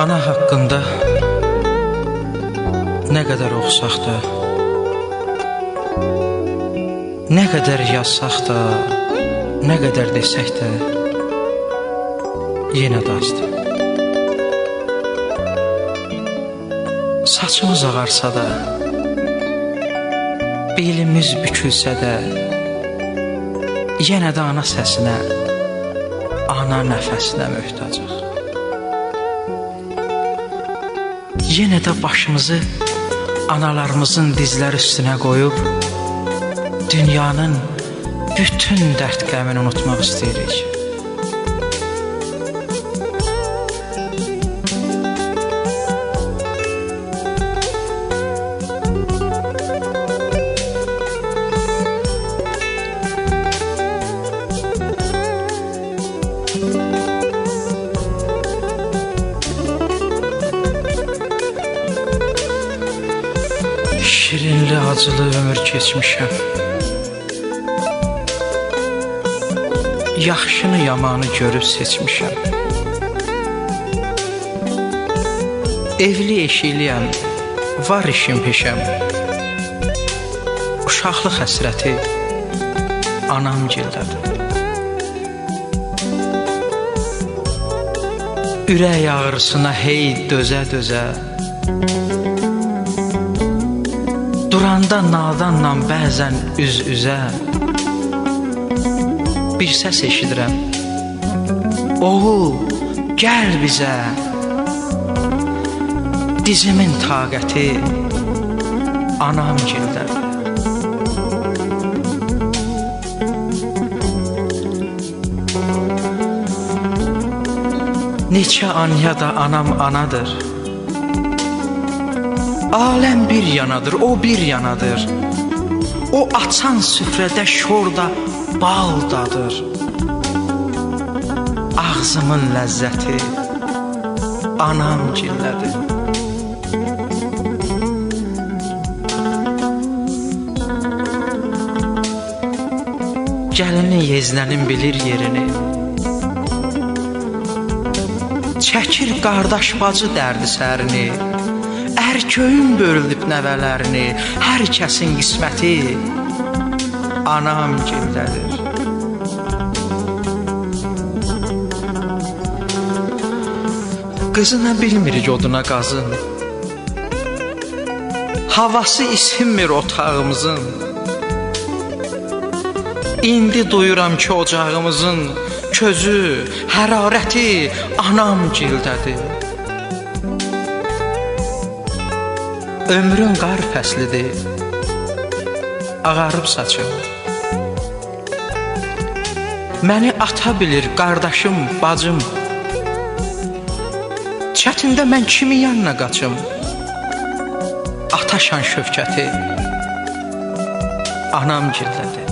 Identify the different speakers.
Speaker 1: Ana haqqında nə qədər oxusaq da, nə qədər yazsaq da, nə qədər desək də, yenə də azdır. Saçımız ağarsa da, belimiz bükülsə də, yenə də ana səsinə, ana nəfəsinə möhtacıq. Yenə də başımızı analarımızın dizləri üstünə qoyub dünyanın bütün dərd qəmini unutmaq istəyirik. Acılı ömür keçmişəm. Yaxşını yamanı görüb seçmişəm. Evli eşiyliyəm, var işim peşəm. Uşaqlıq həsrəti anam gildədir. Ürək ağrısına hey dözə-dözə Duranda nadanla bəzən üz-üzə Bir səs eşidirəm. Oğul, gəl bizə. Dizimin taqəti anam gildədir Neçə anya da anam anadır Aləm bir yanadır, o bir yanadır. O açan süfrədə şorda bal dadır. Ağzımın ləzzəti anam gillədir. Gəlini yeznənin bilir yerini. Çəkir qardaş bacı dərdi sərini. Ərköyün bölüb nəvələrini, hər kəsin qisməti anam gildədir. Qızına bilmir oduna qazın. Havası isinmir otağımızın. İndi duyuram ki ocağımızın közü, hərarəti anam gildədir. Ömrün qar fəslidir. Ağarıb saçım. Məni ata bilir qardaşım, bacım. Çətində mən kimin yanına qaçım? Ataşan şövkəti anam gildədir.